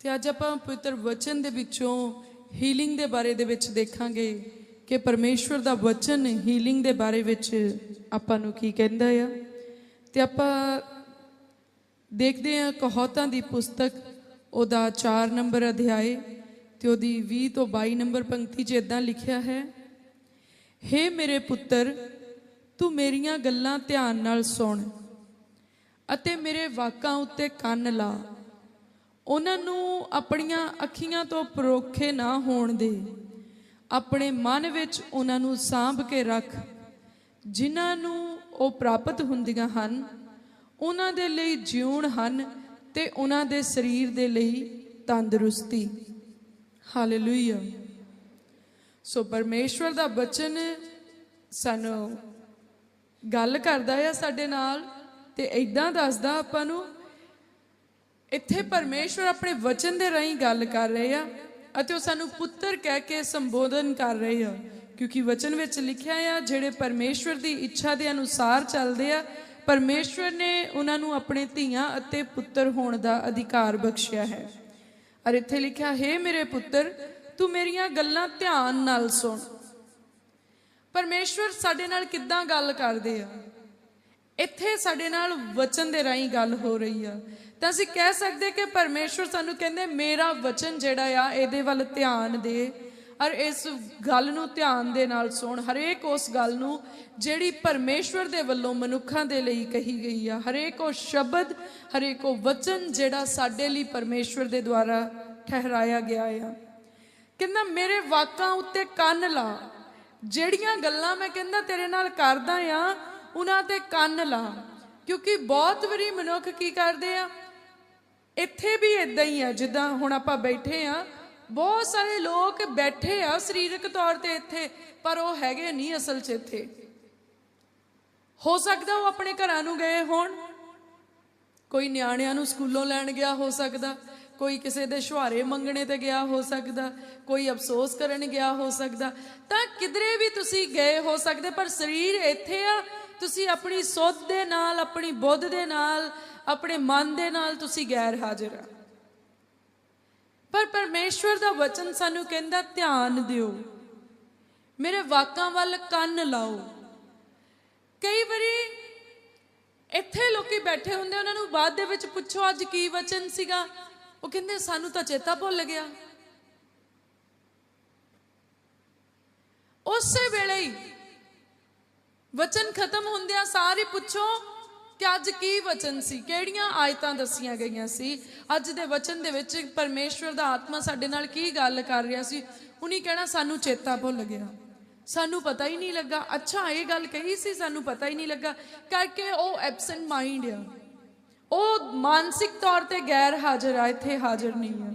ਤੇ ਅੱਜ ਆਪਾਂ ਪਵਿੱਤਰ ਵਚਨ ਦੇ ਵਿੱਚੋਂ ਹੀਲਿੰਗ ਦੇ ਬਾਰੇ ਦੇ ਵਿੱਚ ਦੇਖਾਂਗੇ ਕਿ ਪਰਮੇਸ਼ਵਰ ਦਾ ਵਚਨ ਹੀਲਿੰਗ ਦੇ ਬਾਰੇ ਵਿੱਚ ਆਪਾਂ ਨੂੰ ਕੀ ਕਹਿੰਦਾ ਆ। ਤੇ ਆਪਾਂ ਦੇਖਦੇ ਹਾਂ ਕਹੌਤਾਂ ਦੀ ਪੁਸਤਕ, ਉਹਦਾ 4 ਨੰਬਰ ਅਧਿਆਏ ਤੇ ਉਹਦੀ 20 ਤੋਂ 22 ਨੰਬਰ ਪੰਕਤੀ 'ਚ ਇਦਾਂ ਲਿਖਿਆ ਹੈ, ਹੇ ਮੇਰੇ ਪੁੱਤਰ, ਤੂੰ ਮੇਰੀਆਂ ਗੱਲਾਂ ਧਿਆਨ ਨਾਲ ਸੁਣ ਅਤੇ ਮੇਰੇ ਵਾਕਾਂ ਉੱਤੇ ਕੰਨ ਲਾ। ਉਹਨਾਂ ਨੂੰ ਆਪਣੀਆਂ ਅੱਖੀਆਂ ਤੋਂ ਪਰੋਖੇ ਨਾ ਹੋਣ ਦੇ। ਆਪਣੇ ਮਨ ਵਿੱਚ ਉਹਨਾਂ ਨੂੰ ਸਾਂਭ ਕੇ ਰੱਖ। ਜਿਨ੍ਹਾਂ ਨੂੰ ਉਹ ਪ੍ਰਾਪਤ ਹੁੰਦੀਆਂ ਹਨ, ਉਹਨਾਂ ਦੇ ਲਈ ਜਿਉਣ ਹਨ ਤੇ ਉਹਨਾਂ ਦੇ ਸਰੀਰ ਦੇ ਲਈ ਤੰਦਰੁਸਤੀ। ਹਾਲੇਲੂਇਆ ਸੋ ਪਰਮੇਸ਼ਵਰ ਦਾ ਬਚਨ ਸਾਨੂੰ ਗੱਲ ਕਰਦਾ ਆ ਸਾਡੇ ਨਾਲ ਤੇ ਇਦਾਂ ਦੱਸਦਾ ਆਪਾਂ ਨੂੰ ਇੱਥੇ ਪਰਮੇਸ਼ਵਰ ਆਪਣੇ ਵਚਨ ਦੇ ਰਾਹੀਂ ਗੱਲ ਕਰ ਰਹੇ ਆ ਅਤੇ ਉਹ ਸਾਨੂੰ ਪੁੱਤਰ ਕਹਿ ਕੇ ਸੰਬੋਧਨ ਕਰ ਰਹੇ ਆ, ਕਿਉਂਕਿ ਵਚਨ ਵਿੱਚ ਲਿਖਿਆ ਆ, ਜਿਹੜੇ ਪਰਮੇਸ਼ਵਰ ਦੀ ਇੱਛਾ ਦੇ ਅਨੁਸਾਰ ਚੱਲਦੇ ਆ, ਪਰਮੇਸ਼ਵਰ ਨੇ ਉਹਨਾਂ ਨੂੰ ਆਪਣੇ ਧੀਆਂ ਅਤੇ ਪੁੱਤਰ ਹੋਣ ਦਾ ਅਧਿਕਾਰ ਬਖਸ਼ਿਆ ਹੈ। ਔਰ ਇੱਥੇ ਲਿਖਿਆ, ਹੈ ਮੇਰੇ ਪੁੱਤਰ, ਤੂੰ ਮੇਰੀਆਂ ਗੱਲਾਂ ਧਿਆਨ ਨਾਲ ਸੁਣ। ਪਰਮੇਸ਼ਵਰ ਸਾਡੇ ਨਾਲ ਕਿੱਦਾਂ ਗੱਲ ਕਰਦੇ ਆ? ਇੱਥੇ ਸਾਡੇ ਨਾਲ ਵਚਨ ਦੇ ਰਾਹੀਂ ਗੱਲ ਹੋ ਰਹੀ ਆ। ਤਾਂ ਅਸੀਂ ਕਹਿ ਸਕਦੇ ਕਿ ਪਰਮੇਸ਼ਵਰ ਸਾਨੂੰ ਕਹਿੰਦੇ, ਮੇਰਾ ਵਚਨ ਜਿਹੜਾ ਆ, ਇਹਦੇ ਵੱਲ ਧਿਆਨ ਦੇ ਔਰ ਇਸ ਗੱਲ ਨੂੰ ਧਿਆਨ ਦੇ ਨਾਲ ਸੁਣ। ਹਰੇਕ ਉਸ ਗੱਲ ਨੂੰ ਜਿਹੜੀ ਪਰਮੇਸ਼ਵਰ ਦੇ ਵੱਲੋਂ ਮਨੁੱਖਾਂ ਦੇ ਲਈ ਕਹੀ ਗਈ ਆ। ਹਰੇਕ ਉਹ ਸ਼ਬਦ, ਹਰੇਕ ਉਹ ਵਚਨ ਜਿਹੜਾ ਸਾਡੇ ਲਈ ਪਰਮੇਸ਼ਵਰ ਦੇ ਦੁਆਰਾ ਠਹਿਰਾਇਆ ਗਿਆ ਆ। ਕਹਿੰਦਾ, ਮੇਰੇ ਵਾਕਾਂ ਉੱਤੇ ਕੰਨ ਲਾ। ਜਿਹੜੀਆਂ ਗੱਲਾਂ ਮੈਂ ਕਹਿੰਦਾ ਤੇਰੇ ਨਾਲ ਕਰਦਾ ਆ, ਉਹਨਾਂ ਤੇ ਕੰਨ ਲਾ। ਕਿਉਂਕਿ ਬਹੁਤ ਵਾਰੀ ਮਨੁੱਖ ਕੀ ਕਰਦੇ ਆ ਇੱਥੇ ਵੀ ਇਦਾਂ ਹੀ ਆ, ਜਿੱਦਾਂ ਹੁਣ ਆਪਾਂ ਬੈਠੇ ਆ। ਬਹੁਤ ਸਾਰੇ ਲੋਕ ਬੈਠੇ ਆ ਸਰੀਰਕ ਤੌਰ ਤੇ ਇੱਥੇ, ਪਰ ਉਹ ਹੈਗੇ ਨਹੀਂ ਅਸਲ 'ਚ ਇੱਥੇ। ਹੋ ਸਕਦਾ ਉਹ ਆਪਣੇ ਘਰਾਂ ਨੂੰ ਗਏ ਹੋਣ। ਕੋਈ ਨਿਆਣਿਆਂ ਨੂੰ ਸਕੂਲੋਂ ਲੈਣ ਗਿਆ ਹੋ ਸਕਦਾ, ਕੋਈ ਕਿਸੇ ਦੇ ਸ਼ੁਹਾਰੇ ਮੰਗਣੇ ਤੇ ਗਿਆ ਹੋ ਸਕਦਾ, ਕੋਈ ਅਫਸੋਸ ਕਰਨ ਗਿਆ ਹੋ ਸਕਦਾ। ਤਾਂ ਕਿਧਰੇ ਵੀ ਤੁਸੀਂ ਗਏ ਹੋ ਸਕਦੇ, ਪਰ ਸਰੀਰ ਇੱਥੇ ਆ। ਤੁਸੀਂ ਆਪਣੀ ਸੋਧ ਦੇ ਨਾਲ, ਆਪਣੀ ਬੁੱਧ ਦੇ ਨਾਲ ਆਪਣੇ ਮਨ ਦੇ ਨਾਲ ਤੁਸੀਂ ਗੈਰ ਹਾਜ਼ਰ ਆ। ਪਰ ਪਰਮੇਸ਼ਵਰ ਦਾ ਵਚਨ ਸਾਨੂੰ ਕਹਿੰਦਾ, ਧਿਆਨ ਦਿਓ। ਮੇਰੇ ਵਾਕਾਂ ਵੱਲ ਕੰਨ ਲਾਓ। ਕਈ ਵਾਰੀ ਇੱਥੇ ਲੋਕੀ ਬੈਠੇ ਹੁੰਦੇ ਉਹਨਾਂ ਨੂੰ ਬਾਅਦ ਦੇ ਵਿੱਚ ਪੁੱਛੋ, ਅੱਜ ਕੀ ਵਚਨ ਸੀਗਾ? ਉਹ ਕਹਿੰਦੇ, ਸਾਨੂੰ ਤਾਂ ਚੇਤਾ ਭੁੱਲ ਗਿਆ। ਉਸੇ ਵੇਲੇ ਹੀ ਵਚਨ ਖਤਮ ਹੁੰਦਿਆਂ ਸਾਰੇ ਪੁੱਛੋ ਕਿ ਅੱਜ ਕੀ ਵਚਨ ਸੀ? ਕਿਹੜੀਆਂ ਆਇਤਾਂ ਦੱਸੀਆਂ ਗਈਆਂ ਸੀ? ਅੱਜ ਦੇ ਵਚਨ ਦੇ ਵਿੱਚ ਪਰਮੇਸ਼ਵਰ ਦਾ ਆਤਮਾ ਸਾਡੇ ਨਾਲ ਕੀ ਗੱਲ ਕਰ ਰਿਹਾ ਸੀ? ਉਹਨੇ ਕਹਿਣਾ, ਸਾਨੂੰ ਚੇਤਾ ਭੁੱਲ ਗਿਆ। ਸਾਨੂੰ ਪਤਾ ਹੀ ਨਹੀਂ ਲੱਗਾ। ਅੱਛਾ, ਇਹ ਗੱਲ ਕਹੀ ਸੀ, ਸਾਨੂੰ ਪਤਾ ਹੀ ਨਹੀਂ ਲੱਗਾ। ਕਰਕੇ ਉਹ ਐਬਸੈਂਟ ਮਾਈਂਡ ਆ। ਉਹ ਮਾਨਸਿਕ ਤੌਰ ਤੇ ਗੈਰ ਹਾਜ਼ਰ ਆ, ਇੱਥੇ ਹਾਜ਼ਰ ਨਹੀਂ ਆ।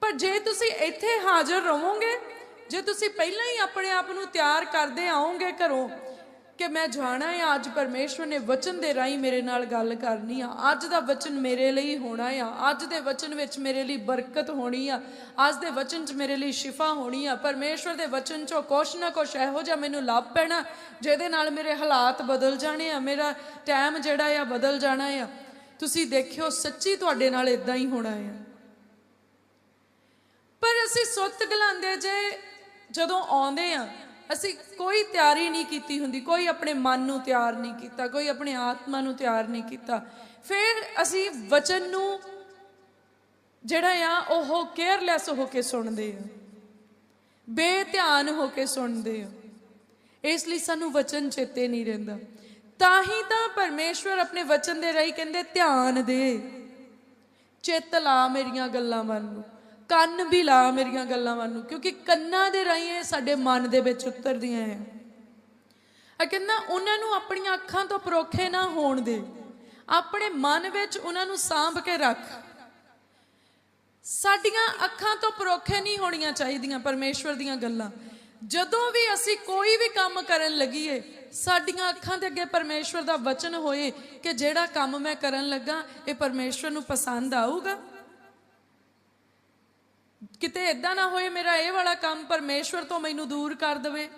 ਪਰ ਜੇ ਤੁਸੀਂ ਇੱਥੇ ਹਾਜ਼ਰ ਰਹੋਗੇ, ਜੇ ਤੁਸੀਂ ਪਹਿਲਾਂ ਹੀ ਆਪਣੇ ਆਪ ਨੂੰ ਤਿਆਰ ਕਰਦੇ ਆਓਗੇ ਘਰੋਂ ਕਿ ਮੈਂ ਜਾਣਾ ਹੈ ਅੱਜ ਪਰਮੇਸ਼ਵਰ ਨੇ ਵਚਨ ਦੇ ਰਾਹੀਂ ਮੇਰੇ ਨਾਲ ਗੱਲ ਕਰਨੀ ਆ। ਅੱਜ ਦਾ ਵਚਨ ਮੇਰੇ ਲਈ ਹੋਣਾ ਆ। ਅੱਜ ਦੇ ਵਚਨ ਵਿੱਚ ਮੇਰੇ ਲਈ ਬਰਕਤ ਹੋਣੀ ਆ। ਅੱਜ ਦੇ ਵਚਨ 'ਚ ਮੇਰੇ ਲਈ ਸ਼ਿਫਾ ਹੋਣੀ ਆ। ਪਰਮੇਸ਼ਵਰ ਦੇ ਵਚਨ 'ਚੋਂ ਕੁਛ ਨਾ ਕੁਛ ਇਹੋ ਜਿਹਾ ਮੈਨੂੰ ਲੱਭ ਪੈਣਾ, ਜਿਹਦੇ ਨਾਲ ਮੇਰੇ ਹਾਲਾਤ ਬਦਲ ਜਾਣੇ ਆ, ਮੇਰਾ ਟਾਈਮ ਜਿਹੜਾ ਆ ਬਦਲ ਜਾਣਾ ਆ। ਤੁਸੀਂ ਦੇਖਿਓ, ਸੱਚੀ ਤੁਹਾਡੇ ਨਾਲ ਇਦਾਂ ਹੀ ਹੋਣਾ ਆ। ਪਰ ਅਸੀਂ ਸੁੱਤ ਗਲਾਂਦੇ ਜੇ ਜਦੋਂ ਆਉਂਦੇ ਆ ਅਸੀਂ ਕੋਈ ਤਿਆਰੀ ਨਹੀਂ ਕੀਤੀ ਹੁੰਦੀ, ਕੋਈ ਆਪਣੇ ਮਨ ਨੂੰ ਤਿਆਰ ਨਹੀਂ ਕੀਤਾ, ਕੋਈ ਆਪਣੇ ਆਤਮਾ ਨੂੰ ਤਿਆਰ ਨਹੀਂ ਕੀਤਾ। ਫਿਰ ਅਸੀਂ ਵਚਨ ਨੂੰ ਜਿਹੜਾ ਆ, ਉਹ ਕੇਅਰਲੈਸ ਹੋ ਕੇ ਸੁਣਦੇ ਆ। ਬੇਧਿਆਨ ਹੋ ਕੇ ਸੁਣਦੇ ਆ। ਇਸ ਲਈ ਸਾਨੂੰ ਵਚਨ ਚੇਤੇ ਨਹੀਂ ਰਹਿੰਦਾ। ਤਾਂ ਹੀ ਤਾਂ ਪਰਮੇਸ਼ਵਰ ਆਪਣੇ ਵਚਨ ਦੇ ਰਾਹੀਂ ਕਹਿੰਦੇ, ਧਿਆਨ ਦੇ। ਚਿੱਤ ਲਾ ਮੇਰੀਆਂ ਗੱਲਾਂ ਵੱਲ ਨੂੰ ਕੰਨ ਵੀ ਲਾ ਮੇਰੀਆਂ ਗੱਲਾਂ ਵੱਲ ਨੂੰ, ਕਿਉਂਕਿ ਕੰਨਾਂ ਦੇ ਰਾਹੀਂ ਇਹ ਸਾਡੇ ਮਨ ਦੇ ਵਿੱਚ ਉਤਰਦੀਆਂ ਆ ਆ ਕਹਿੰਦਾ, ਉਹਨਾਂ ਨੂੰ ਆਪਣੀਆਂ ਅੱਖਾਂ ਤੋਂ ਪਰੋਖੇ ਨਾ ਹੋਣ ਦੇ। ਆਪਣੇ ਮਨ ਵਿੱਚ ਉਹਨਾਂ ਨੂੰ ਸਾਂਭ ਕੇ ਰੱਖ। ਸਾਡੀਆਂ ਅੱਖਾਂ ਤੋਂ ਪਰੋਖੇ ਨਹੀਂ ਹੋਣੀਆਂ ਚਾਹੀਦੀਆਂ ਪਰਮੇਸ਼ਵਰ ਦੀਆਂ ਗੱਲਾਂ। ਜਦੋਂ ਵੀ ਅਸੀਂ ਕੋਈ ਵੀ ਕੰਮ ਕਰਨ ਲੱਗੀਏ, ਸਾਡੀਆਂ ਅੱਖਾਂ ਦੇ ਅੱਗੇ ਪਰਮੇਸ਼ਵਰ ਦਾ ਵਚਨ ਹੋਏ ਕਿ ਜਿਹੜਾ ਕੰਮ ਮੈਂ ਕਰਨ ਲੱਗਾ, ਇਹ ਪਰਮੇਸ਼ਵਰ ਨੂੰ ਪਸੰਦ ਆਊਗਾ। ਕਿਤੇ ਇਦਾਂ ਨਾ ਹੋਏ ਮੇਰਾ ਇਹ ਵਾਲਾ ਕੰਮ ਪਰਮੇਸ਼ਵਰ ਤੋਂ ਮੈਨੂੰ ਦੂਰ ਕਰ ਦੇਵੇ।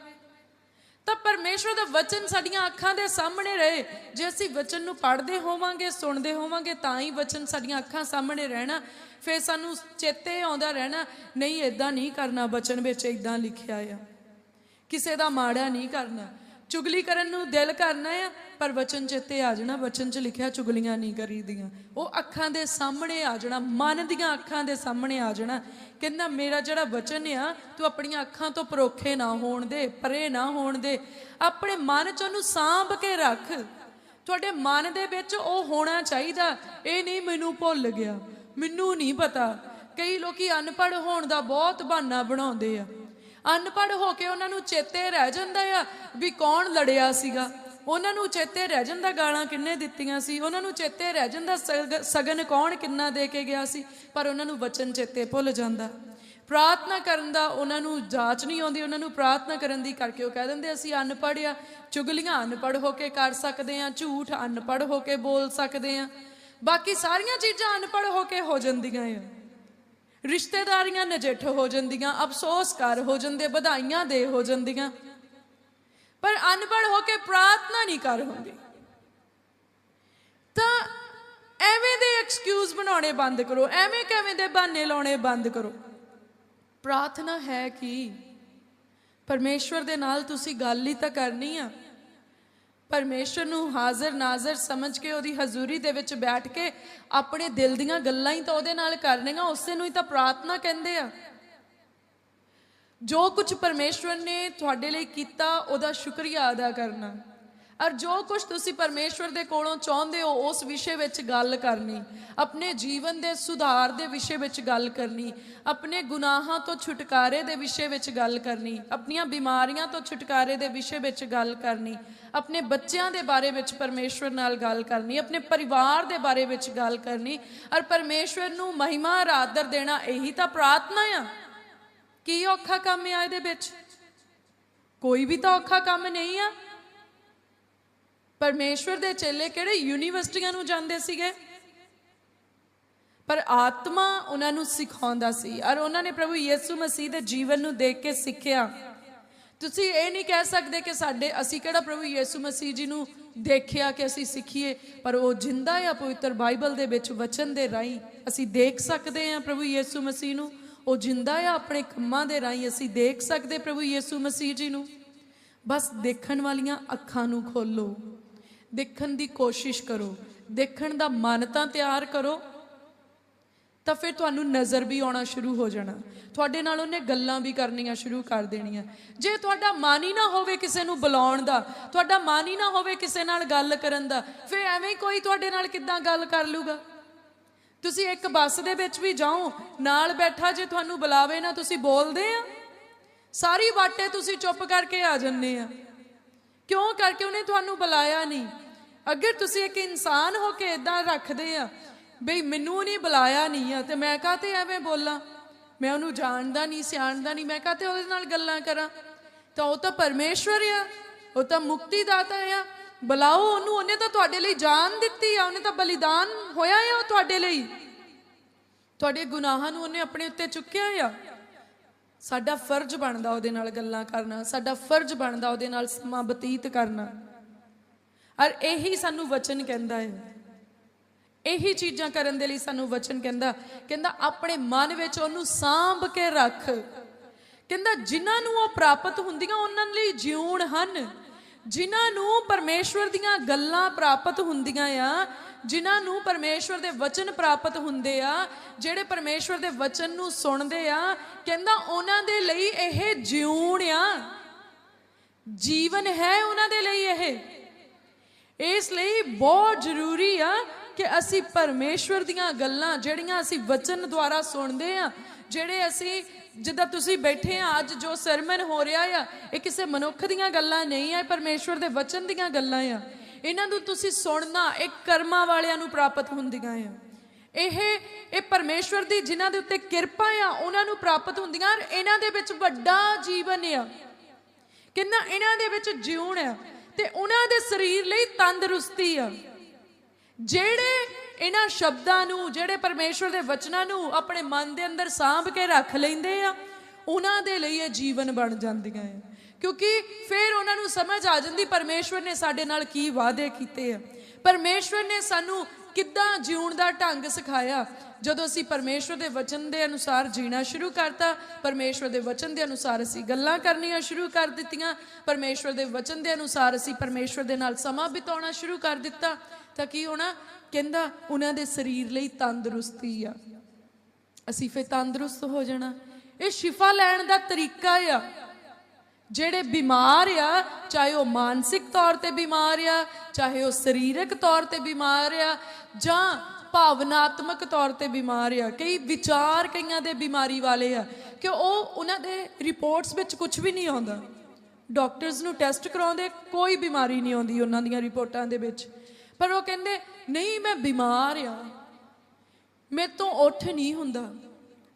ਤਾਂ ਪਰਮੇਸ਼ਵਰ ਦਾ ਵਚਨ ਸਾਡੀਆਂ ਅੱਖਾਂ ਦੇ ਸਾਹਮਣੇ ਰਹੇ। ਜੇ ਅਸੀਂ ਵਚਨ ਨੂੰ ਪੜ੍ਹਦੇ ਹੋਵਾਂਗੇ, ਸੁਣਦੇ ਹੋਵਾਂਗੇ, ਤਾਂ ਹੀ ਵਚਨ ਸਾਡੀਆਂ ਅੱਖਾਂ ਸਾਹਮਣੇ ਰਹਿਣਾ। ਫਿਰ ਸਾਨੂੰ ਚੇਤੇ ਆਉਂਦਾ ਰਹਿਣਾ, ਨਹੀਂ ਇਦਾਂ ਨਹੀਂ ਕਰਨਾ, ਵਚਨ ਵਿੱਚ ਇਦਾਂ ਲਿਖਿਆ ਆ। ਕਿਸੇ ਦਾ ਮਾੜਾ ਨਹੀਂ ਕਰਨਾ। ਚੁਗਲੀ ਕਰਨ ਨੂੰ ਦਿਲ ਕਰਨਾ ਆ, ਪਰ ਵਚਨ ਚੇਤੇ ਆ ਜਾਣਾ, ਵਚਨ 'ਚ ਲਿਖਿਆ ਚੁਗਲੀਆਂ ਨਹੀਂ ਕਰੀਦੀਆਂ। ਉਹ ਅੱਖਾਂ ਦੇ ਸਾਹਮਣੇ ਆ ਜਾਣਾ, ਮਨ ਦੀਆਂ ਅੱਖਾਂ ਦੇ ਸਾਹਮਣੇ ਆ ਜਾਣਾ, ਕਹਿੰਦਾ ਮੇਰਾ ਜਿਹੜਾ ਵਚਨ ਆ, ਤੂੰ ਆਪਣੀਆਂ ਅੱਖਾਂ ਤੋਂ ਪਰੋਖੇ ਨਾ ਹੋਣ ਦੇ, ਪਰੇ ਨਾ ਹੋਣ ਦੇ। ਆਪਣੇ ਮਨ 'ਚ ਉਹਨੂੰ ਸਾਂਭ ਕੇ ਰੱਖ। ਤੁਹਾਡੇ ਮਨ ਦੇ ਵਿੱਚ ਉਹ ਹੋਣਾ ਚਾਹੀਦਾ, ਇਹ ਨਹੀਂ ਮੈਨੂੰ ਭੁੱਲ ਗਿਆ, ਮੈਨੂੰ ਨਹੀਂ ਪਤਾ। ਕਈ ਲੋਕੀ ਅਨਪੜ੍ਹ ਹੋਣ ਦਾ ਬਹੁਤ ਬਹਾਨਾ ਬਣਾਉਂਦੇ ਆ। ਅਨਪੜ੍ਹ ਹੋ ਕੇ ਉਹਨਾਂ ਨੂੰ ਚੇਤੇ ਰਹਿ ਜਾਂਦਾ ਆ ਵੀ ਕੌਣ ਲੜਿਆ ਸੀਗਾ। ਉਹਨਾਂ ਨੂੰ ਚੇਤੇ ਰਹਿ ਜਾਂਦਾ ਗਾਲਾਂ ਕਿੰਨੇ ਦਿੱਤੀਆਂ ਸੀ। ਉਹਨਾਂ ਨੂੰ ਚੇਤੇ ਰਹਿ ਜਾਂਦਾ ਸਗ- ਸਗਨ ਕੌਣ ਕਿੰਨਾ ਦੇ ਕੇ ਗਿਆ ਸੀ। ਪਰ ਉਹਨਾਂ ਨੂੰ ਵਚਨ ਚੇਤੇ ਭੁੱਲ ਜਾਂਦਾ। ਪ੍ਰਾਰਥਨਾ ਕਰਨ ਦਾ ਉਹਨਾਂ ਨੂੰ ਜਾਚ ਨਹੀਂ ਆਉਂਦੀ। ਉਹਨਾਂ ਨੂੰ ਪ੍ਰਾਰਥਨਾ ਕਰਨ ਦੀ ਕਰਕੇ ਉਹ ਕਹਿ ਦਿੰਦੇ ਅਸੀਂ ਅਨਪੜ੍ਹ ਆ। ਚੁਗਲੀਆਂ ਅਨਪੜ੍ਹ ਹੋ ਕੇ ਕਰ ਸਕਦੇ ਆ। ਝੂਠ ਅਨਪੜ੍ਹ ਹੋ ਕੇ ਬੋਲ ਸਕਦੇ ਆ। ਬਾਕੀ ਸਾਰੀਆਂ ਚੀਜ਼ਾਂ ਅਨਪੜ੍ਹ ਹੋ ਕੇ ਹੋ ਜਾਂਦੀਆਂ ਆ। ਰਿਸ਼ਤੇਦਾਰੀਆਂ ਨਜਿੱਠ ਹੋ ਜਾਂਦੀਆਂ, ਅਫਸੋਸ ਕਰ ਹੋ ਜਾਂਦੇ, ਵਧਾਈਆਂ ਦੇ ਹੋ ਜਾਂਦੀਆਂ। ਪਰ ਅਨਪੜ੍ਹ ਹੋ ਕੇ ਪ੍ਰਾਰਥਨਾ ਨਹੀਂ ਕਰ ਹੁੰਦੀ। ਤਾਂ ਐਵੇਂ ਦੇ ਐਕਸਕਿਊਜ਼ ਬਣਾਉਣੇ ਬੰਦ ਕਰੋ, ਐਵੇਂ ਕਿਵੇਂ ਦੇ ਬਹਾਨੇ ਲਾਉਣੇ ਬੰਦ ਕਰੋ। ਪ੍ਰਾਰਥਨਾ ਹੈ ਕੀ? ਪਰਮੇਸ਼ਵਰ ਦੇ ਨਾਲ ਤੁਸੀਂ ਗੱਲ ਹੀ ਤਾਂ ਕਰਨੀ ਆ। ਪਰਮੇਸ਼ਰ ਨੂੰ ਹਾਜ਼ਰ ਨਾਜ਼ਰ ਸਮਝ ਕੇ ਉਹਦੀ ਹਜ਼ੂਰੀ ਦੇ ਵਿੱਚ ਬੈਠ ਕੇ ਆਪਣੇ ਦਿਲ ਦੀਆਂ ਗੱਲਾਂ ਹੀ ਤਾਂ ਉਹਦੇ ਨਾਲ ਕਰਨੀਆਂ ਉਸੇ ਨੂੰ ਹੀ ਤਾਂ ਪ੍ਰਾਰਥਨਾ ਕਹਿੰਦੇ ਆ। ਜੋ ਕੁਝ ਪਰਮੇਸ਼ਵਰ ਨੇ ਤੁਹਾਡੇ ਲਈ ਕੀਤਾ, ਉਹਦਾ ਸ਼ੁਕਰੀਆ ਅਦਾ ਕਰਨਾ। ਔਰ ਜੋ ਕੁਝ ਤੁਸੀਂ ਪਰਮੇਸ਼ਵਰ ਦੇ ਕੋਲੋਂ ਚਾਹੁੰਦੇ ਹੋ, ਉਸ ਵਿਸ਼ੇ ਵਿੱਚ ਗੱਲ ਕਰਨੀ। ਆਪਣੇ ਜੀਵਨ ਦੇ ਸੁਧਾਰ ਦੇ ਵਿਸ਼ੇ ਵਿੱਚ ਗੱਲ ਕਰਨੀ। ਆਪਣੇ ਗੁਨਾਹਾਂ ਤੋਂ ਛੁਟਕਾਰੇ ਦੇ ਵਿਸ਼ੇ ਵਿੱਚ ਗੱਲ ਕਰਨੀ। ਆਪਣੀਆਂ ਬਿਮਾਰੀਆਂ ਤੋਂ ਛੁਟਕਾਰੇ ਦੇ ਵਿਸ਼ੇ ਵਿੱਚ ਗੱਲ ਕਰਨੀ। ਆਪਣੇ ਬੱਚਿਆਂ ਦੇ ਬਾਰੇ ਵਿੱਚ ਪਰਮੇਸ਼ਵਰ ਨਾਲ ਗੱਲ ਕਰਨੀ। ਆਪਣੇ ਪਰਿਵਾਰ ਦੇ ਬਾਰੇ ਵਿੱਚ ਗੱਲ ਕਰਨੀ। ਔਰ ਪਰਮੇਸ਼ਵਰ ਨੂੰ ਮਹਿਮਾ ਆਦਰ ਦੇਣਾ ਇਹੀ ਤਾਂ ਪ੍ਰਾਰਥਨਾ ਆ। ਕੀ ਔਖਾ ਕੰਮ ਆ ਇਹਦੇ ਵਿੱਚ? ਕੋਈ ਵੀ ਤਾਂ ਔਖਾ ਕੰਮ ਨਹੀਂ ਆ। ਪਰਮੇਸ਼ਵਰ ਦੇ ਚੇਲੇ ਕਿਹੜੇ ਯੂਨੀਵਰਸਿਟੀਆਂ ਨੂੰ ਜਾਂਦੇ ਸੀਗੇ? ਪਰ ਆਤਮਾ ਉਹਨਾਂ ਨੂੰ ਸਿਖਾਉਂਦਾ ਸੀ ਔਰ ਉਹਨਾਂ ਨੇ ਪ੍ਰਭੂ ਯਿਸੂ ਮਸੀਹ ਦੇ ਜੀਵਨ ਨੂੰ ਦੇਖ ਕੇ ਸਿੱਖਿਆ। ਤੁਸੀਂ ਇਹ ਨਹੀਂ ਕਹਿ ਸਕਦੇ ਕਿ ਸਾਡੇ, ਅਸੀਂ ਕਿਹੜਾ ਪ੍ਰਭੂ ਯਿਸੂ ਮਸੀਹ ਜੀ ਨੂੰ ਦੇਖਿਆ ਕਿ ਅਸੀਂ ਸਿੱਖੀਏ, ਪਰ ਉਹ ਜਿੰਦਾ ਆ ਪਵਿੱਤਰ ਬਾਈਬਲ ਦੇ ਵਿੱਚ ਵਚਨ ਦੇ ਰਾਹੀਂ ਅਸੀਂ ਦੇਖ ਸਕਦੇ ਹਾਂ ਪ੍ਰਭੂ ਯਿਸੂ ਮਸੀਹ ਨੂੰ। ਉਹ ਜਿੰਦਾ ਆ ਆਪਣੇ ਕੰਮਾਂ ਦੇ ਰਾਹੀਂ ਅਸੀਂ ਦੇਖ ਸਕਦੇ ਪ੍ਰਭੂ ਯਿਸੂ ਮਸੀਹ ਜੀ ਨੂੰ। ਬਸ ਦੇਖਣ ਵਾਲੀਆਂ ਅੱਖਾਂ ਨੂੰ ਖੋਲੋ। ਦੇਖਣ ਦੀ ਕੋਸ਼ਿਸ਼ ਕਰੋ, ਦੇਖਣ ਦਾ ਮਨ ਤਾਂ ਤਿਆਰ ਕਰੋ, ਤਾਂ ਫਿਰ ਤੁਹਾਨੂੰ ਨਜ਼ਰ ਵੀ ਆਉਣਾ ਸ਼ੁਰੂ ਹੋ ਜਾਣਾ। ਤੁਹਾਡੇ ਨਾਲ ਉਹਨੇ ਗੱਲਾਂ ਵੀ ਕਰਨੀਆਂ ਸ਼ੁਰੂ ਕਰ ਦੇਣੀਆਂ। ਜੇ ਤੁਹਾਡਾ ਮਨ ਹੀ ਨਾ ਹੋਵੇ ਕਿਸੇ ਨੂੰ ਬੁਲਾਉਣ ਦਾ, ਤੁਹਾਡਾ ਮਨ ਹੀ ਨਾ ਹੋਵੇ ਕਿਸੇ ਨਾਲ ਗੱਲ ਕਰਨ ਦਾ, ਫਿਰ ਐਵੇਂ ਕੋਈ ਤੁਹਾਡੇ ਨਾਲ ਕਿੱਦਾਂ ਗੱਲ ਕਰ ਲੂਗਾ? ਤੁਸੀਂ ਇੱਕ ਬੱਸ ਦੇ ਵਿੱਚ ਵੀ ਜਾਓ, ਨਾਲ ਬੈਠਾ ਜੇ ਤੁਹਾਨੂੰ ਬੁਲਾਵੇ ਨਾ ਤੁਸੀਂ ਬੋਲਦੇ ਆ। ਸਾਰੀ ਵਾਟੇ ਤੁਸੀਂ ਚੁੱਪ ਕਰਕੇ ਆ ਜੰਨੇ ਆ। ਕਿਉਂ? ਕਰਕੇ ਉਹਨੇ ਤੁਹਾਨੂੰ ਬੁਲਾਇਆ ਨਹੀਂ। ਅਗਰ ਤੁਸੀਂ ਇੱਕ ਇਨਸਾਨ ਹੋ ਕੇ ਇਦਾਂ ਰੱਖਦੇ ਆ, ਬਈ ਮੈਨੂੰ ਨਹੀਂ ਬੁਲਾਇਆ ਨਹੀਂ ਆ, ਤੇ ਮੈਂ ਕਾਹਤੇ ਐਵੇਂ ਬੋਲਾਂ? ਮੈਂ ਉਹਨੂੰ ਜਾਣਦਾ ਨਹੀਂ, ਸਿਆਣਦਾ ਨਹੀਂ, ਮੈਂ ਕਾਹਤੇ ਉਹਦੇ ਨਾਲ ਗੱਲਾਂ ਕਰਾਂ? ਤਾਂ ਉਹ ਤਾਂ ਪਰਮੇਸ਼ਵਰ ਆ, ਉਹ ਤਾਂ ਮੁਕਤੀ ਦਾਤਾ ਆ। ਬੁਲਾਓ ਉਹਨੂੰ, ਉਹਨੇ ਤਾਂ ਤੁਹਾਡੇ ਲਈ ਜਾਨ ਦਿੱਤੀ ਆ, ਉਹਨੇ ਤਾਂ ਬਲੀਦਾਨ ਹੋਇਆ ਆ ਉਹ ਤੁਹਾਡੇ ਲਈ। ਤੁਹਾਡੇ ਗੁਨਾਹਾਂ ਨੂੰ ਉਹਨੇ ਆਪਣੇ ਉੱਤੇ ਚੁੱਕਿਆ ਆ। ਸਾਡਾ ਫਰਜ਼ ਬਣਦਾ ਉਹਦੇ ਨਾਲ ਗੱਲਾਂ ਕਰਨਾ, ਸਾਡਾ ਫਰਜ਼ ਬਣਦਾ ਉਹਦੇ ਨਾਲ ਸਮਾਂ ਬਤੀਤ ਕਰਨਾ। ਔਰ ਇਹੀ ਸਾਨੂੰ ਵਚਨ ਕਹਿੰਦਾ ਹੈ। ਇਹੀ ਚੀਜ਼ਾਂ ਕਰਨ ਦੇ ਲਈ ਸਾਨੂੰ ਵਚਨ ਕਹਿੰਦਾ ਕਹਿੰਦਾ ਆਪਣੇ ਮਨ ਵਿੱਚ ਉਹਨੂੰ ਸਾਂਭ ਕੇ ਰੱਖ। ਕਹਿੰਦਾ ਜਿਨ੍ਹਾਂ ਨੂੰ ਉਹ ਪ੍ਰਾਪਤ ਹੁੰਦੀਆਂ ਉਹਨਾਂ ਲਈ ਜਿਉਣ ਹਨ। ਜਿਨ੍ਹਾਂ ਨੂੰ ਪਰਮੇਸ਼ਵਰ ਦੀਆਂ ਗੱਲਾਂ ਪ੍ਰਾਪਤ ਹੁੰਦੀਆਂ ਆ ਜਿਨ੍ਹਾਂ ਨੂੰ ਪਰਮੇਸ਼ਵਰ ਦੇ ਵਚਨ ਪ੍ਰਾਪਤ ਹੁੰਦੇ ਆ, ਜਿਹੜੇ ਪਰਮੇਸ਼ਵਰ ਦੇ ਵਚਨ ਨੂੰ ਸੁਣਦੇ ਆ, ਕਹਿੰਦਾ ਉਹਨਾਂ ਦੇ ਲਈ ਇਹ ਜਿਉਣ ਆ। ਜੀਵਨ ਹੈ ਉਹਨਾਂ ਦੇ ਲਈ ਇਹ। ਇਸ ਲਈ ਬਹੁਤ ਜ਼ਰੂਰੀ ਆ ਕਿ ਅਸੀਂ ਪਰਮੇਸ਼ਵਰ ਦੀਆਂ ਗੱਲਾਂ, ਜਿਹੜੀਆਂ ਅਸੀਂ ਵਚਨ ਦੁਆਰਾ ਸੁਣਦੇ ਆ, ਜਿਹੜੇ ਅਸੀਂ ਜਿੱਦਾਂ ਤੁਸੀਂ ਬੈਠੇ ਆ, ਅੱਜ ਜੋ ਸਰਮਨ ਹੋ ਰਿਹਾ ਆ, ਇਹ ਕਿਸੇ ਮਨੁੱਖ ਦੀਆਂ ਗੱਲਾਂ ਨਹੀਂ ਆ, ਇਹ ਪਰਮੇਸ਼ਵਰ ਦੇ ਵਚਨ ਦੀਆਂ ਗੱਲਾਂ ਆ। ਇਹਨਾਂ ਨੂੰ ਤੁਸੀਂ ਸੁਣਨਾ, ਇਹ ਕਰਮਾਂ ਵਾਲਿਆਂ ਨੂੰ ਪ੍ਰਾਪਤ ਹੁੰਦੀਆਂ ਆ। ਇਹ ਇਹ ਪਰਮੇਸ਼ਵਰ ਦੀ ਜਿਨ੍ਹਾਂ ਦੇ ਉੱਤੇ ਕਿਰਪਾ ਆ, ਉਹਨਾਂ ਨੂੰ ਪ੍ਰਾਪਤ ਹੁੰਦੀਆਂ ਔਰ ਇਹਨਾਂ ਦੇ ਵਿੱਚ ਵੱਡਾ ਜੀਵਨ ਆ। ਕਿੰਨਾ ਇਹਨਾਂ ਦੇ ਵਿੱਚ ਜਿਉਣ ਆ ਤੇ ਉਹਨਾਂ ਦੇ ਸਰੀਰ ਲਈ ਤੰਦਰੁਸਤੀ ਆ। ਜਿਹੜੇ ਇਹਨਾਂ ਸ਼ਬਦਾਂ ਨੂੰ, ਜਿਹੜੇ ਪਰਮੇਸ਼ਵਰ ਦੇ ਵਚਨਾਂ ਨੂੰ ਆਪਣੇ ਮਨ ਦੇ ਅੰਦਰ ਸਾਂਭ ਕੇ ਰੱਖ ਲੈਂਦੇ ਆ, ਉਹਨਾਂ ਦੇ ਲਈ ਇਹ ਜੀਵਨ ਬਣ ਜਾਂਦੀਆਂ ਆ। ਕਿਉਂਕਿ ਫਿਰ ਉਹਨਾਂ ਨੂੰ ਸਮਝ ਆ ਜਾਂਦੀ ਪਰਮੇਸ਼ਵਰ ਨੇ ਸਾਡੇ ਨਾਲ ਕੀ ਵਾਅਦੇ ਕੀਤੇ ਆ। ਪਰਮੇਸ਼ਵਰ ਨੇ ਸਾਨੂੰ ਕਿੱਦਾਂ ਜਿਉਣ ਦਾ ਢੰਗ ਸਿਖਾਇਆ? ਜਦੋਂ ਅਸੀਂ ਪਰਮੇਸ਼ਵਰ ਦੇ ਵਚਨ ਦੇ ਅਨੁਸਾਰ ਜੀਣਾ ਸ਼ੁਰੂ ਕਰਤਾ, ਪਰਮੇਸ਼ਵਰ ਦੇ ਵਚਨ ਦੇ ਅਨੁਸਾਰ ਅਸੀਂ ਗੱਲਾਂ ਕਰਨੀਆਂ ਸ਼ੁਰੂ ਕਰ ਦਿੱਤੀਆਂ, ਪਰਮੇਸ਼ਵਰ ਦੇ ਵਚਨ ਦੇ ਅਨੁਸਾਰ ਅਸੀਂ ਪਰਮੇਸ਼ਵਰ ਦੇ ਨਾਲ ਸਮਾਂ ਬਿਤਾਉਣਾ ਸ਼ੁਰੂ ਕਰ ਦਿੱਤਾ, ਤਾਂ ਕੀ ਹੋਣਾ? ਕਹਿੰਦਾ, ਉਹਨਾਂ ਦੇ ਸਰੀਰ ਲਈ ਤੰਦਰੁਸਤੀ ਆ। ਅਸੀਂ ਫੇ ਤੰਦਰੁਸਤ ਹੋ ਜਾਣਾ। ਇਹ ਸ਼ਿਫਾ ਲੈਣ ਦਾ ਤਰੀਕਾ ਆ। ਜਿਹੜੇ ਬਿਮਾਰ ਆ, ਚਾਹੇ ਉਹ ਮਾਨਸਿਕ ਤੌਰ ਤੇ ਬਿਮਾਰ ਆ, ਚਾਹੇ ਉਹ ਸਰੀਰਕ ਤੌਰ ਤੇ ਬਿਮਾਰ ਆ, ਜਾਂ ਭਾਵਨਾਤਮਕ ਤੌਰ ਤੇ ਬਿਮਾਰ ਆ, ਕਈ ਵਿਚਾਰ ਕਈਆਂ ਦੇ ਬਿਮਾਰੀ ਵਾਲੇ ਆ, ਕਿ ਉਹ ਉਹਨਾਂ ਦੇ ਰਿਪੋਰਟਸ ਵਿੱਚ ਕੁਝ ਵੀ ਨਹੀਂ ਆਉਂਦਾ। ਡਾਕਟਰਸ ਨੂੰ ਟੈਸਟ ਕਰਾਉਂਦੇ, ਕੋਈ ਬਿਮਾਰੀ ਨਹੀਂ ਆਉਂਦੀ ਉਹਨਾਂ ਦੀਆਂ ਰਿਪੋਰਟਾਂ ਦੇ ਵਿੱਚ। ਪਰ ਉਹ ਕਹਿੰਦੇ, ਨਹੀਂ, ਮੈਂ ਬਿਮਾਰ ਆ। ਮੇਰੇ ਤੋਂ ਉੱਠ ਨਹੀਂ ਹੁੰਦਾ।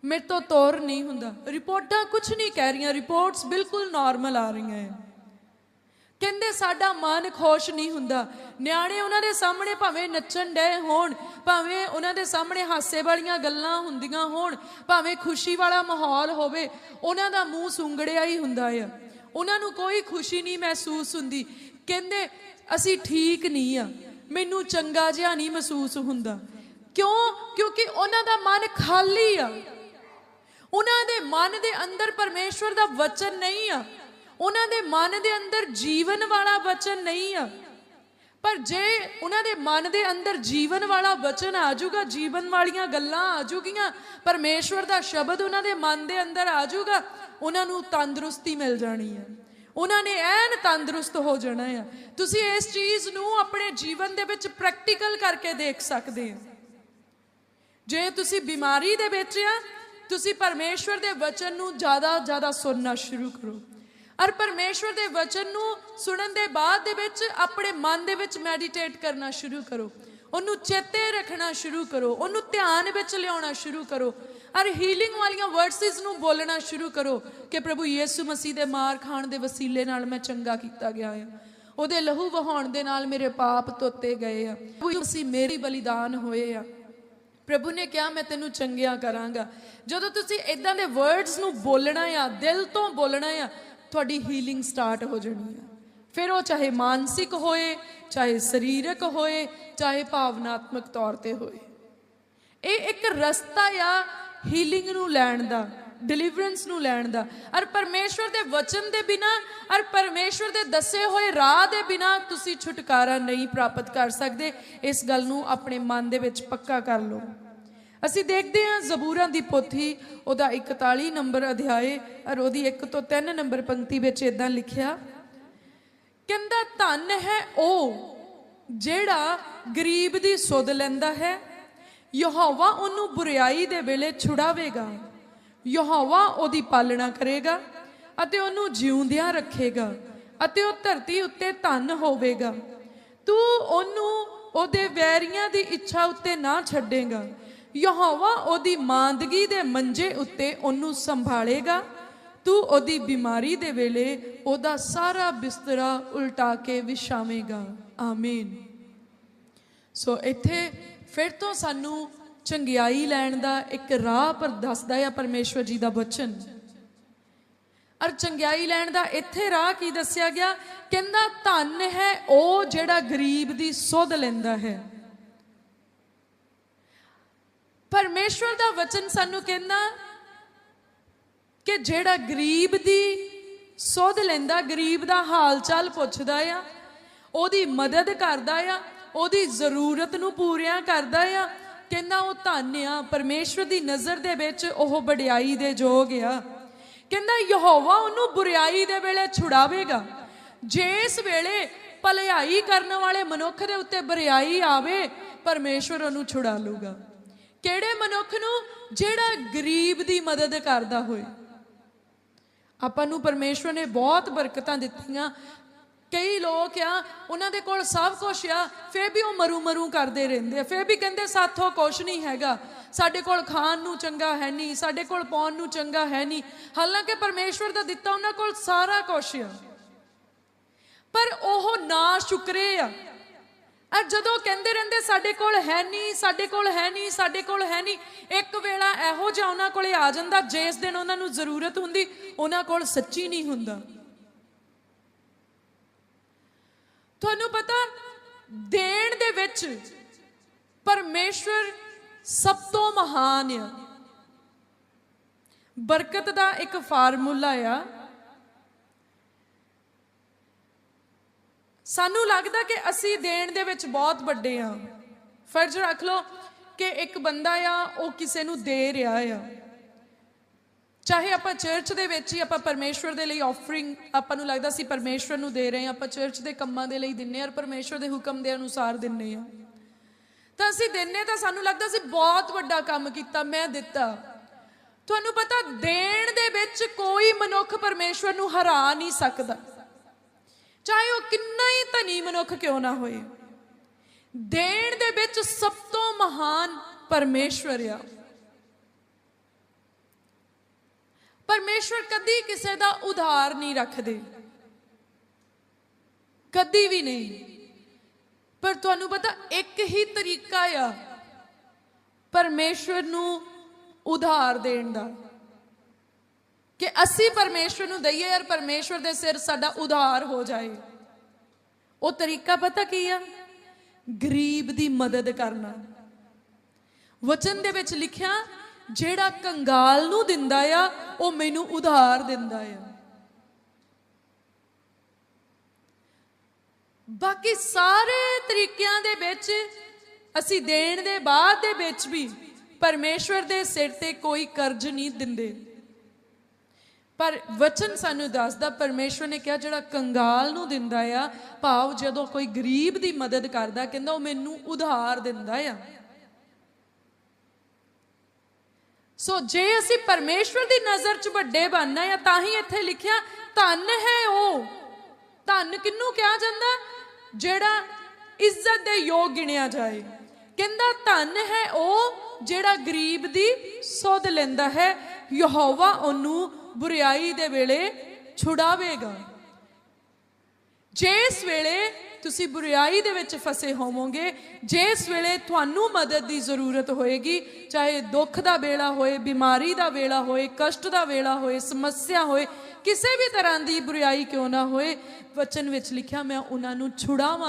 ਮੇਰੇ ਤੋਂ ਤੁਰ ਨਹੀਂ ਹੁੰਦਾ। ਰਿਪੋਰਟਾਂ ਕੁਝ ਨਹੀਂ ਕਹਿ ਰਹੀਆਂ। ਰਿਪੋਰਟਸ ਬਿਲਕੁਲ ਨਾਰਮਲ ਆ ਰਹੀਆਂ ਹੈ ਕਹਿੰਦੇ ਸਾਡਾ ਮਨ ਖੁਸ਼ ਨਹੀਂ ਹੁੰਦਾ। ਨਿਆਣੇ ਉਹਨਾਂ ਦੇ ਸਾਹਮਣੇ ਭਾਵੇਂ ਨੱਚਣ ਡਏ ਹੋਣ, ਭਾਵੇਂ ਉਹਨਾਂ ਦੇ ਸਾਹਮਣੇ ਹਾਸੇ ਵਾਲੀਆਂ ਗੱਲਾਂ ਹੁੰਦੀਆਂ ਹੋਣ, ਭਾਵੇਂ ਖੁਸ਼ੀ ਵਾਲਾ ਮਾਹੌਲ ਹੋਵੇ, ਉਹਨਾਂ ਦਾ ਮੂੰਹ ਸੁੰਗੜਿਆ ਹੀ ਹੁੰਦਾ ਆ। ਉਹਨਾਂ ਨੂੰ ਕੋਈ ਖੁਸ਼ੀ ਨਹੀਂ ਮਹਿਸੂਸ ਹੁੰਦੀ। ਕਹਿੰਦੇ, ਅਸੀਂ ਠੀਕ ਨਹੀਂ ਆ। ਮੈਨੂੰ ਚੰਗਾ ਜਿਹਾ ਨਹੀਂ ਮਹਿਸੂਸ ਹੁੰਦਾ। ਕਿਉਂ? ਕਿਉਂਕਿ ਉਹਨਾਂ ਦਾ ਮਨ ਖਾਲੀ ਆ। ਉਹਨਾਂ ਦੇ ਮਨ ਦੇ ਅੰਦਰ ਪਰਮੇਸ਼ਵਰ ਦਾ ਵਚਨ ਨਹੀਂ ਆ। ਉਹਨਾਂ ਦੇ ਮਨ ਦੇ ਅੰਦਰ ਜੀਵਨ ਵਾਲਾ ਵਚਨ ਨਹੀਂ ਆ। ਪਰ ਜੇ ਉਹਨਾਂ ਦੇ ਮਨ ਦੇ ਅੰਦਰ ਜੀਵਨ ਵਾਲਾ ਵਚਨ ਆ ਜਾਊਗਾ, ਜੀਵਨ ਵਾਲੀਆਂ ਗੱਲਾਂ ਆ ਜਾਊਗੀਆਂ, ਪਰਮੇਸ਼ਵਰ ਦਾ ਸ਼ਬਦ ਉਹਨਾਂ ਦੇ ਮਨ ਦੇ ਅੰਦਰ ਆ ਜਾਊਗਾ, ਉਹਨਾਂ ਨੂੰ ਤੰਦਰੁਸਤੀ ਮਿਲ ਜਾਣੀ ਹੈ ਉਹਨਾਂ ਨੇ ਐਨ ਤੰਦਰੁਸਤ ਹੋ ਜਾਣਾ ਆ। ਤੁਸੀਂ ਇਸ ਚੀਜ਼ ਨੂੰ ਆਪਣੇ ਜੀਵਨ ਦੇ ਵਿੱਚ ਪ੍ਰੈਕਟੀਕਲ ਕਰਕੇ ਦੇਖ ਸਕਦੇ ਹੋ ਜੇ ਤੁਸੀਂ ਬਿਮਾਰੀ ਦੇ ਵਿੱਚ ਆ ਤੁਸੀਂ ਪਰਮੇਸ਼ਵਰ ਦੇ ਵਚਨ ਨੂੰ ਜ਼ਿਆਦਾ ਜ਼ਿਆਦਾ ਸੁਣਨਾ ਸ਼ੁਰੂ ਕਰੋ। ਔਰ ਪਰਮੇਸ਼ਵਰ ਦੇ ਵਚਨ ਨੂੰ ਸੁਣਨ ਦੇ ਬਾਅਦ ਦੇ ਵਿੱਚ ਆਪਣੇ ਮਨ ਦੇ ਵਿੱਚ ਮੈਡੀਟੇਟ ਕਰਨਾ ਸ਼ੁਰੂ ਕਰੋ। ਉਹਨੂੰ ਚੇਤੇ ਰੱਖਣਾ ਸ਼ੁਰੂ ਕਰੋ। ਉਹਨੂੰ ਧਿਆਨ ਵਿੱਚ ਲਿਆਉਣਾ ਸ਼ੁਰੂ ਕਰੋ। ਔਰ ਹੀਲਿੰਗ ਵਾਲੀਆਂ ਵਰਡਸਿਸ ਨੂੰ ਬੋਲਣਾ ਸ਼ੁਰੂ ਕਰੋ ਕਿ ਪ੍ਰਭੂ ਯੀਸੂ ਮਸੀਹ ਦੇ ਮਾਰ ਖਾਣ ਦੇ ਵਸੀਲੇ ਨਾਲ ਮੈਂ ਚੰਗਾ ਕੀਤਾ ਗਿਆ ਹਾਂ। ਉਹਦੇ ਲਹੂ ਵਹਾਉਣ ਦੇ ਨਾਲ ਮੇਰੇ ਪਾਪ ਧੋਤੇ ਗਏ ਆ। ਪ੍ਰਭੂ ਮਸੀਹ ਮੇਰੀ ਬਲੀਦਾਨ ਹੋਏ ਆ। ਪ੍ਰਭੂ ਨੇ ਕਿਹਾ, ਮੈਂ ਤੈਨੂੰ ਚੰਗਿਆ ਕਰਾਂਗਾ। ਜਦੋਂ ਤੁਸੀਂ ਇਦਾਂ ਦੇ ਵਰਡਸ ਨੂੰ ਬੋਲਣਾ ਆ, ਦਿਲ ਤੋਂ ਬੋਲਣਾ ਆ, ਤੁਹਾਡੀ ਹੀਲਿੰਗ ਸਟਾਰਟ ਹੋ ਜਾਣੀ ਆ। ਫਿਰ ਉਹ ਚਾਹੇ ਮਾਨਸਿਕ ਹੋਏ, ਚਾਹੇ ਸਰੀਰਕ ਹੋਏ, ਚਾਹੇ ਭਾਵਨਾਤਮਕ ਤੌਰ ਤੇ ਹੋਏ। ਇਹ ਇੱਕ ਰਸਤਾ ਆ ਹੀਲਿੰਗ ਨੂੰ ਲੈਣ ਦਾ। ਡਿਲੀਵਰੈਂਸ ਨੂੰ ਲੈਣ ਦਾ। ਔਰ ਪਰਮੇਸ਼ਵਰ ਦੇ ਵਚਨ ਦੇ ਬਿਨਾ, ਔਰ ਪਰਮੇਸ਼ਵਰ ਦੇ ਦੱਸੇ ਹੋਏ ਰਾਹ ਦੇ ਬਿਨਾ ਤੁਸੀਂ ਛੁਟਕਾਰਾ ਨਹੀਂ ਪ੍ਰਾਪਤ ਕਰ ਸਕਦੇ। ਇਸ ਗੱਲ ਨੂੰ ਆਪਣੇ ਮਨ ਦੇ ਵਿੱਚ ਪੱਕਾ ਕਰ ਲਓ। ਅਸੀਂ ਦੇਖਦੇ ਹਾਂ ਜ਼ਬੂਰਾਂ ਦੀ ਪੋਥੀ, ਉਹਦਾ 41 ਨੰਬਰ ਅਧਿਆਏ, ਔਰ ਉਹਦੀ 1 ਤੋਂ 3 ਨੰਬਰ ਪੰਕਤੀ ਵਿੱਚ ਇਦਾਂ ਲਿਖਿਆ, ਕਹਿੰਦਾ, ਧਨ ਹੈ ਉਹ ਜਿਹੜਾ ਗਰੀਬ ਦੀ ਸੁਧ ਲੈਂਦਾ ਹੈ। ਯਹੋਵਾ ਉਹਨੂੰ ਬੁਰੀਾਈ ਦੇ ਵੇਲੇ ਛੁਡਾਵੇਗਾ। ਯਹੋਵਾ ਉਹਦੀ ਪਾਲਣਾ ਕਰੇਗਾ ਅਤੇ ਉਹਨੂੰ ਜਿਉਂਦਿਆਂ ਰੱਖੇਗਾ ਅਤੇ ਉਹ ਧਰਤੀ ਉੱਤੇ ਧਨ ਹੋਵੇਗਾ। ਤੂੰ ਉਹਨੂੰ ਉਹਦੇ ਵੈਰੀਆਂ ਦੀ ਇੱਛਾ ਉੱਤੇ ਨਾ ਛੱਡੇਗਾ। ਯਹੋਵਾ ਉਹਦੀ ਮਾਂਦਗੀ ਦੇ ਮੰਜੇ ਉੱਤੇ ਉਹਨੂੰ ਸੰਭਾਲੇਗਾ। ਤੂੰ ਉਹਦੀ ਬਿਮਾਰੀ ਦੇ ਵੇਲੇ ਉਹਦਾ ਸਾਰਾ ਬਿਸਤਰਾ ਉਲਟਾ ਕੇ ਵਿਛਾਵੇਂਗਾ। ਆਮੀਨ। ਸੋ ਇੱਥੇ ਫਿਰ ਤੋਂ ਸਾਨੂੰ ਚੰਗਿਆਈ ਲੈਣ ਦਾ ਇੱਕ ਰਾਹ ਪਰ ਦੱਸਦਾ ਹੈ ਪਰਮੇਸ਼ਵਰ ਜੀ ਦਾ ਬਚਨ। ਅਰ ਚੰਗਿਆਈ ਲੈਣ ਦਾ ਇੱਥੇ ਰਾਹ ਕੀ ਦੱਸਿਆ ਗਿਆ? ਕਹਿੰਦਾ, ਧਨ ਹੈ ਉਹ ਜਿਹੜਾ ਗਰੀਬ ਦੀ ਸੁਧ ਲੈਂਦਾ ਹੈ। ਪਰਮੇਸ਼ਵਰ ਦਾ ਵਚਨ ਸਾਨੂੰ ਕਹਿੰਦਾ ਕਿ ਜਿਹੜਾ ਗਰੀਬ ਦੀ ਸੁਧ ਲੈਂਦਾ, ਗਰੀਬ ਦਾ ਹਾਲ ਚਾਲ ਪੁੱਛਦਾ ਆ, ਉਹਦੀ ਮਦਦ ਕਰਦਾ ਆ, ਉਹਦੀ ਜ਼ਰੂਰਤ ਨੂੰ ਪੂਰੀਆਂ ਕਰਦਾ ਆ ਕਹਿੰਦਾ ਉਹ ਧੰਨ ਪਰਮੇਸ਼ਵਰ ਦੀ ਨਜ਼ਰ ਦੇ ਵਿੱਚ ਉਹ ਵਡਿਆਈ ਦੇ ਯੋਗ ਆ। ਕਹਿੰਦਾ, ਯਹੋਵਾ ਉਹਨੂੰ ਬੁਰੀਾਈ ਦੇ ਵੇਲੇ ਛੁਡਾਵੇਗਾ। ਜੇ ਵੇਲੇ ਭਲਾਈ ਕਰਨ ਵਾਲੇ ਮਨੁੱਖ ਦੇ ਉੱਤੇ ਬੁਰੀਾਈ ਆਵੇ, ਪਰਮੇਸ਼ਵਰ ਉਹਨੂੰ ਛੁਡਾ ਲੂਗਾ ਕਿਹੜੇ ਮਨੁੱਖ ਨੂੰ? ਜਿਹੜਾ ਗਰੀਬ ਦੀ ਮਦਦ ਕਰਦਾ ਹੋਏ। ਆਪਾਂ ਨੂੰ ਪਰਮੇਸ਼ਵਰ ਨੇ ਬਹੁਤ ਬਰਕਤਾਂ ਦਿੱਤੀਆਂ। ਕਈ ਲੋਕ ਆ, ਉਹਨਾਂ ਦੇ ਕੋਲ ਸਭ ਕੁਝ ਆ, ਫੇਰ ਵੀ ਉਹ ਮਰੂ ਮਰੂ ਕਰਦੇ ਰਹਿੰਦੇ ਆ। ਫੇਰ ਵੀ ਕਹਿੰਦੇ ਸਾਥੋਂ ਕੁਝ ਨਹੀਂ ਹੈਗਾ। ਸਾਡੇ ਕੋਲ ਖਾਣ ਨੂੰ ਚੰਗਾ ਹੈ ਨਹੀਂ, ਸਾਡੇ ਕੋਲ ਪਾਉਣ ਨੂੰ ਚੰਗਾ ਹੈ ਨਹੀਂ। ਹਾਲਾਂਕਿ ਪਰਮੇਸ਼ਵਰ ਦਾ ਦਿੱਤਾ ਉਹਨਾਂ ਕੋਲ ਸਾਰਾ ਕੁਝ ਆ। ਪਰ ਉਹ ਨਾ ਸ਼ੁਕਰੇ ਆ। ਅਰ ਜਦੋਂ ਕਹਿੰਦੇ ਰਹਿੰਦੇ, ਸਾਡੇ ਕੋਲ ਹੈ ਨਹੀਂ, ਸਾਡੇ ਕੋਲ ਹੈ ਨਹੀਂ, ਸਾਡੇ ਕੋਲ ਹੈ ਨਹੀਂ, ਇੱਕ ਵੇਲਾ ਇਹੋ ਜਿਹਾ ਉਹਨਾਂ ਕੋਲੇ ਆ ਜਾਂਦਾ, ਜਿਸ ਦਿਨ ਉਹਨਾਂ ਨੂੰ ਜ਼ਰੂਰਤ ਹੁੰਦੀ, ਉਹਨਾਂ ਕੋਲ ਸੱਚੀ ਨਹੀਂ ਹੁੰਦਾ। ਤੁਹਾਨੂੰ ਪਤਾ, ਦੇਣ ਦੇ ਵਿੱਚ ਪਰਮੇਸ਼ਵਰ ਸਭ ਤੋਂ ਮਹਾਨ ਆ। ਬਰਕਤ ਦਾ ਇੱਕ ਫਾਰਮੂਲਾ ਆ। ਸਾਨੂੰ ਲੱਗਦਾ ਕਿ ਅਸੀਂ ਦੇਣ ਦੇ ਵਿੱਚ ਬਹੁਤ ਵੱਡੇ ਆ। ਫਰਜ਼ ਰੱਖ ਲਓ ਕਿ ਇੱਕ ਬੰਦਾ ਆ, ਉਹ ਕਿਸੇ ਨੂੰ ਦੇ ਰਿਹਾ ਆ। ਚਾਹੇ ਆਪਾਂ ਚਰਚ ਦੇ ਵਿੱਚ ਹੀ ਆਪਾਂ ਪਰਮੇਸ਼ਵਰ ਦੇ ਲਈ ਆਫਰਿੰਗ ਆਪਾਂ ਨੂੰ ਲੱਗਦਾ ਸੀ ਪਰਮੇਸ਼ਵਰ ਨੂੰ ਦੇ ਰਹੇ ਹਾਂ, ਆਪਾਂ ਚਰਚ ਦੇ ਕੰਮਾਂ ਦੇ ਲਈ ਦਿੰਨੇ ਆ ਔਰ ਪਰਮੇਸ਼ਵਰ ਦੇ ਹੁਕਮ ਦੇ ਅਨੁਸਾਰ ਦਿੰਨੇ ਆ ਤਾਂ ਅਸੀਂ ਦਿੰਨੇ ਤਾਂ ਸਾਨੂੰ ਲੱਗਦਾ ਸੀ ਬਹੁਤ ਵੱਡਾ ਕੰਮ ਕੀਤਾ, ਮੈਂ ਦਿੱਤਾ। ਤੁਹਾਨੂੰ ਪਤਾ ਦੇਣ ਦੇ ਵਿੱਚ ਕੋਈ ਮਨੁੱਖ ਪਰਮੇਸ਼ਵਰ ਨੂੰ ਹਰਾ ਨਹੀਂ ਸਕਦਾ। ਚਾਹੇ ਉਹ ਕਿੰਨਾ ਹੀ ਧਨੀ ਮਨੁੱਖ ਕਿਉਂ ਨਾ ਹੋਏ। ਦੇਣ ਦੇ ਵਿੱਚ ਸਭ ਤੋਂ ਮਹਾਨ ਪਰਮੇਸ਼ਵਰ ਆ। ਪਰਮੇਸ਼ਵਰ ਕਦੀ ਕਿਸੇ ਦਾ ਉਧਾਰ ਨਹੀਂ ਰੱਖਦੇ। ਕਦੀ ਵੀ ਨਹੀਂ। ਪਰ ਤੁਹਾਨੂੰ ਪਤਾ, ਇੱਕ ਹੀ ਤਰੀਕਾ ਆ, ਪਰਮੇਸ਼ਵਰ ਨੂੰ ਉਧਾਰ ਦੇਣ ਦਾ। ਕਿ ਅਸੀਂ ਪਰਮੇਸ਼ਵਰ ਨੂੰ ਦਈਏ ਯਾਰ ਪਰਮੇਸ਼ਵਰ ਦੇ ਸਿਰ ਸਾਡਾ ਉਧਾਰ ਹੋ ਜਾਏ। ਉਹ ਤਰੀਕਾ ਪਤਾ ਕੀ ਆ? ਗਰੀਬ ਦੀ ਮਦਦ ਕਰਨਾ। ਵਚਨ ਦੇ ਵਿੱਚ ਲਿਖਿਆ ਜਿਹੜਾ ਕੰਗਾਲ ਨੂੰ ਦਿੰਦਾ ਆ, ਉਹ ਮੈਨੂੰ ਉਧਾਰ ਦਿੰਦਾ ਆ। ਬਾਕੀ ਸਾਰੇ ਤਰੀਕਿਆਂ ਦੇ ਵਿੱਚ, ਅਸੀਂ ਦੇਣ ਦੇ ਬਾਅਦ ਦੇ ਵਿੱਚ ਵੀ ਪਰਮੇਸ਼ਵਰ ਦੇ ਸਿਰ ਤੇ ਕੋਈ ਕਰਜ਼ ਨਹੀਂ ਦਿੰਦੇ। ਪਰ ਵਚਨ ਸਾਨੂੰ ਦੱਸਦਾ, ਪਰਮੇਸ਼ਵਰ ਨੇ ਕਿਹਾ, ਜਿਹੜਾ ਕੰਗਾਲ ਨੂੰ ਦਿੰਦਾ ਆ, ਭਾਵ ਜਦੋਂ ਕੋਈ ਗਰੀਬ ਦੀ ਮਦਦ ਕਰਦਾ, ਕਹਿੰਦਾ ਉਹ ਮੈਨੂੰ ਉਧਾਰ ਦਿੰਦਾ ਆ। ਸੋ ਜੇ ਅਸੀਂ ਪਰਮੇਸ਼ਵਰ ਦੀ ਨਜ਼ਰ 'ਚ ਵੱਡੇ ਬਣਨਾ ਆ ਤਾਂ ਹੀ ਇੱਥੇ ਲਿਖਿਆ, ਧਨ ਹੈ ਉਹ। ਧਨ ਕਿੰਨੂੰ ਕਿਹਾ ਜਾਂਦਾ? ਜਿਹੜਾ ਇੱਜ਼ਤ ਦੇ ਯੋਗ ਗਿਣਿਆ ਜਾਏ। ਕਹਿੰਦਾ, ਧਨ ਹੈ ਉਹ ਜਿਹੜਾ ਗਰੀਬ ਦੀ ਸੁਧ ਲੈਂਦਾ ਹੈ। ਯਹੋਵਾ ਉਹਨੂੰ ਬੁਰੀਾਈ ਦੇ ਵੇਲੇ ਛੁਡਾਵੇਗਾ। ਜਿਸ ਵੇਲੇ ਤੁਸੀਂ ਬੁਰੀਾਈ ਦੇ ਵਿੱਚ ਫਸੇ ਹੋਵੋਗੇ, ਜਿਸ ਵੇਲੇ ਤੁਹਾਨੂੰ ਮਦਦ ਦੀ ਜ਼ਰੂਰਤ ਹੋਏਗੀ, ਚਾਹੇ ਦੁੱਖ ਦਾ ਵੇਲਾ ਹੋਏ, ਬਿਮਾਰੀ ਦਾ ਵੇਲਾ ਹੋਏ, ਕਸ਼ਟ ਦਾ ਵੇਲਾ ਹੋਏ, ਸਮੱਸਿਆ ਹੋਏ, ਕਿਸੇ ਵੀ ਤਰ੍ਹਾਂ ਦੀ ਬੁਰੀਾਈ ਕਿਉਂ ਨਾ ਹੋਏ, ਵਚਨ ਵਿੱਚ ਲਿਖਿਆ ਮੈਂ ਉਹਨਾਂ ਨੂੰ ਛੁਡਾਵਾਂ